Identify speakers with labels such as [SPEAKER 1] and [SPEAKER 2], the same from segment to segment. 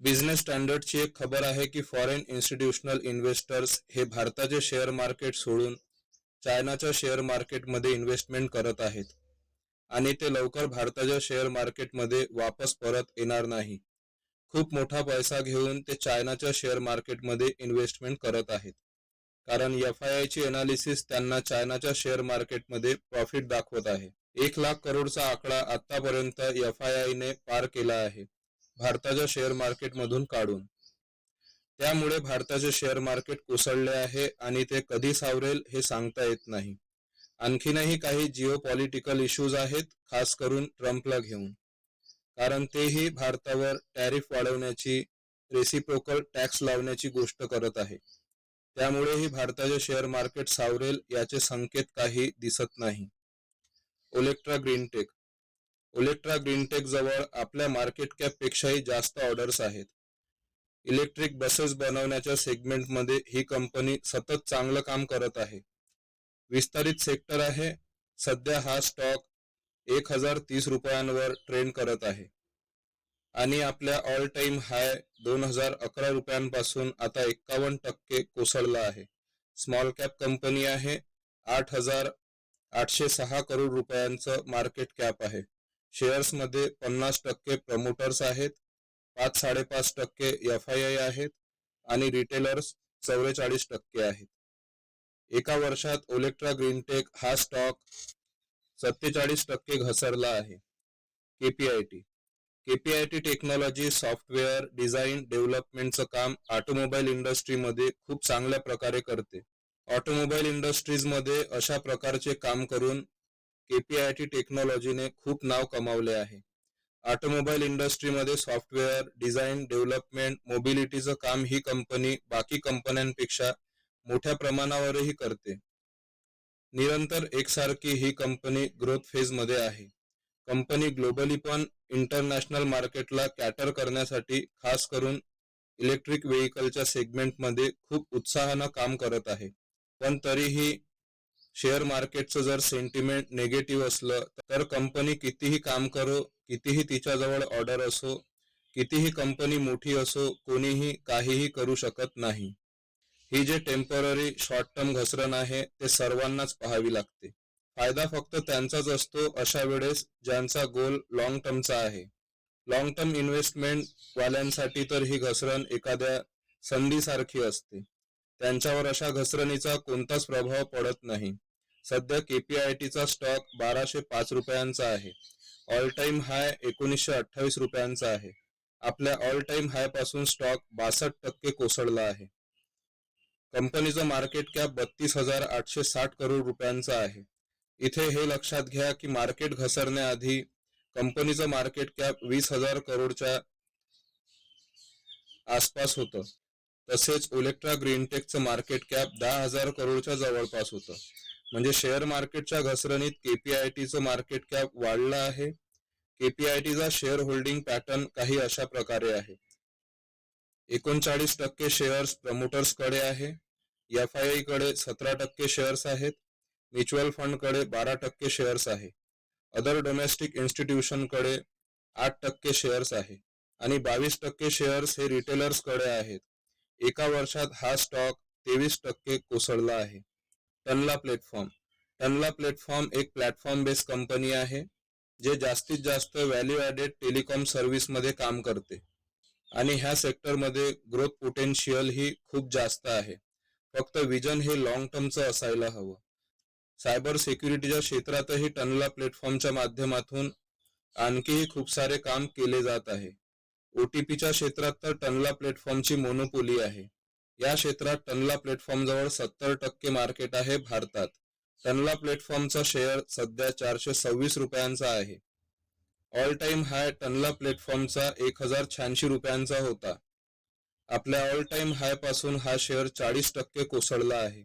[SPEAKER 1] Business स्टँडर्डची एक खबर आहे की फॉरेन इन्स्टिट्यूशनल इन्व्हेस्टर्स हे भारताचे शेअर मार्केट सोडून चायनाच्या शेअर मार्केटमध्ये इन्व्हेस्टमेंट करत आहेत. आणि ते लवकर भारताच्या शेअर मार्केटमध्ये वापस परत येणार नाही. खूप मोठा पैसा घेऊन ते चायनाच्या शेअर मार्केटमध्ये इन्व्हेस्टमेंट करत आहेत. कारण एफ आय ची एनालिसिस त्यांना चायनाच्या शेअर मार्केटमध्ये प्रॉफिट दाखवत आहे. एक लाख करोडचा आकडा आतापर्यंत एफ आय आयने पार केला आहे. भारताच्या शेअर मार्केटमधून काढून. त्यामुळे भारताचे शेअर मार्केट कोसळले आहे आणि ते कधी सावरेल हे सांगता येत नाही. आणखीनही काही जिओ पॉलिटिकल इश्यूज आहेत खास करून ट्रम्पला घेऊन. कारण तेही भारतावर टॅरिफ वाढवण्याची रेसिप्रोकल टॅक्स लावण्याची गोष्ट करत आहे. त्यामुळेही भारताचे शेअर मार्केट सावरेल याचे संकेत काही दिसत नाही. ओलेक्ट्रा ग्रीनटेक ओलेक्ट्रा ग्रीनटेक जवळ आपल्या मार्केट कॅप पेक्षाही जास्त ऑर्डर्स आहेत. इलेक्ट्रिक बसेस बनवण्याच्या सेगमेंटमध्ये ही कंपनी सतत चांगलं काम करत आहे. विस्तारित सेक्टर आहे. सध्या हा स्टॉक एक हजार तीस रुपयांवर ट्रेंड करत आहे. आणि आपल्या ऑल टाइम हाय दोन हजार अकरा रुपयांपासून आता एक्कावन्न टक्के कोसळला आहे. स्मॉल कॅप कंपनी आहे. आठ हजार आठशे सहा करोड रुपयांचं मार्केट कॅप आहे. शेअर्समध्ये पन्नास टक्के प्रमोटर्स आहेत पाच साडेपाच टक्के एफ आय आय आहेत आणि रिटेलर्स चौवेचाळीस टक्के आहेत. एका वर्षात ओलेक्ट्रा ग्रीनटेक हा स्टॉक सत्तेचाळीस टक्के घसरला आहे. KPIT KPIT technology software design डेव्हलपमेंटचं काम ऑटोमोबाईल इंडस्ट्रीमध्ये खूप चांगल्या प्रकारे करते. ऑटोमोबाईल इंडस्ट्रीजमध्ये अशा प्रकारचे काम करून केपीआयटी टेक्नॉलॉजीने खूप नाव कमावले आहे. ऑटोमोबाईल इंडस्ट्रीमध्ये सॉफ्टवेअर डिझाईन डेव्हलपमेंट मोबिलिटीचं काम ही कंपनी बाकी कंपन्यांपेक्षा मोठ्या प्रमाणावरही करते. निरंतर एकसारखी ही कंपनी ग्रोथ फेजमध्ये आहे. कंपनी ग्लोबली पण इंटरनॅशनल मार्केटला कॅटर करण्यासाठी खास करून इलेक्ट्रिक व्हेकलच्या सेगमेंटमध्ये खूप उत्साहानं काम करत आहे. पण तरीही शेअर मार्केटचं जर सेंटिमेंट नेगेटिव्ह असलं तर कंपनी कितीही काम करो कितीही तिच्याजवळ ऑर्डर असो कितीही कंपनी मोठी असो कोणीही काहीही करू शकत नाही. ही जे टेंपररी शॉर्ट टर्म घसरण आहे ते सर्वांनाच पाहावी लागते. फायदा फक्त त्यांचाच असतो अशा वेळेस ज्यांचा गोल लॉंग टर्मचा आहे. लॉंग टर्म इन्व्हेस्टमेंट वाल्यांसाठी तर ही घसरण एखाद्या संधीसारखी असते. त्यांच्यावर अशा घसरणीचा कोणताच प्रभाव पडत नाही. सध्या केपीआयटीचा स्टॉक बाराशे पाच रुपयांचा आहे. ऑल टाइम हाय एकोणीसशे अठ्ठावीस रुपयांचा आहे. आपल्या ऑल टाइम हायपासून स्टॉक बासष्ट टक्के कोसळला आहे. कंपनीचं मार्केट कॅप बत्तीस हजार आठशे साठ करोड रुपयांचा आहे. इथे हे लक्षात घ्या की मार्केट घसरण्याआधी कंपनीचं मार्केट कॅप वीस हजार करोडच्या आसपास होतं. तसेच ओलेक्ट्रा ग्रीनटेकचं मार्केट कॅप दहा हजार करोडच्या जवळपास होतं. म्हणजे शेअर मार्केटच्या घसरणीत केपीआयटीचं मार्केट कॅप वाढलं आहे. केपीआयटीचा शेअर होल्डिंग पॅटर्न काही अशा प्रकारे आहे. एकोणचाळीस टक्के शेअर्स प्रमोटर्सकडे आहे. एफ आय आयकडे सतरा टक्के शेअर्स आहेत. म्युच्युअल फंडकडे बारा टक्के शेअर्स आहे. अदर डोमेस्टिक इन्स्टिट्यूशनकडे आठ टक्के शेअर्स आहे. आणि बावीस टक्के शेअर्स हे रिटेलर्सकडे आहेत. एका वर्षात हा स्टॉक तेवीस टक्के कोसळला आहे. टनला प्लॅटफॉर्म टनला प्लॅटफॉर्म एक प्लॅटफॉर्म बेस्ड कंपनी आहे जे जास्तीत जास्त व्हॅल्यू ॲडेड टेलिकॉम सर्व्हिसमध्ये काम करते. आणि ह्या सेक्टरमध्ये ग्रोथ पोटेन्शियल ही खूप जास्त आहे. फक्त विजन हे लॉंग टर्मचं असायला हवं. सायबर सिक्युरिटीच्या क्षेत्रातही टनला प्लॅटफॉर्मच्या माध्यमातून आणखीही खूप सारे काम केले जात आहे. ओटीपीच्या क्षेत्रात तर टनला प्लॅटफॉर्मची मोनोपोली आहे. या क्षेत्रात टनला प्लॅटफॉर्म जवळ सत्तर टक्के मार्केट आहे भारतात. टनला प्लॅटफॉर्मचा शेअर सध्या चारशे सव्वीस रुपयांचा आहे. ऑल टाइम हाय टनला प्लॅटफॉर्मचा एक हजार शहाऐंशी रुपयांचा होता. आपल्या ऑल टाइम हायपासून हा शेअर चाळीस टक्के कोसळला आहे.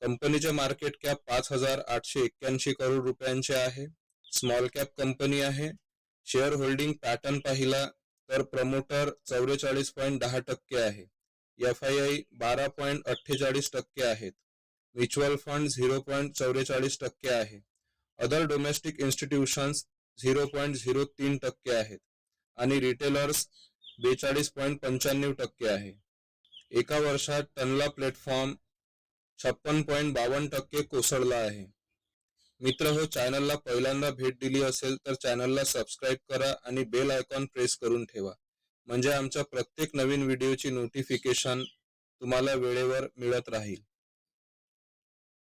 [SPEAKER 1] कंपनीचे मार्केट कॅप पाच हजार आठशे एक्क्याऐंशी करोड रुपयांचे आहे. स्मॉल कॅप कंपनी आहे. शेअर होल्डिंग पॅटर्न पाहिला तर प्रमोटर चौवेचाळीस पॉईंट दहा टक्के आहे. एफ आय आय बारा पॉईंट अठ्ठेचाळीस टक्के आहेत. म्युच्युअल फंड झिरो पॉईंट चौवेचाळीस टक्के आहे. Other domestic institutions zero point zero तीन टक्के आहेत. आणि रिटेलर्स बेचाळीस पॉईंट पंच्याण्णव टक्के आहे. एका वर्षात टनला प्लॅटफॉर्म छप्पन पॉईंट बावन्न टक्के कोसळला आहे. मित्र हो चॅनलला पहिल्यांदा भेट दिली असेल तर चॅनलला सबस्क्राईब करा आणि बेल आयकॉन प्रेस करून ठेवा. म्हणजे आमच्या प्रत्येक नवीन व्हिडिओची नोटिफिकेशन तुम्हाला वेळेवर मिळत राहील.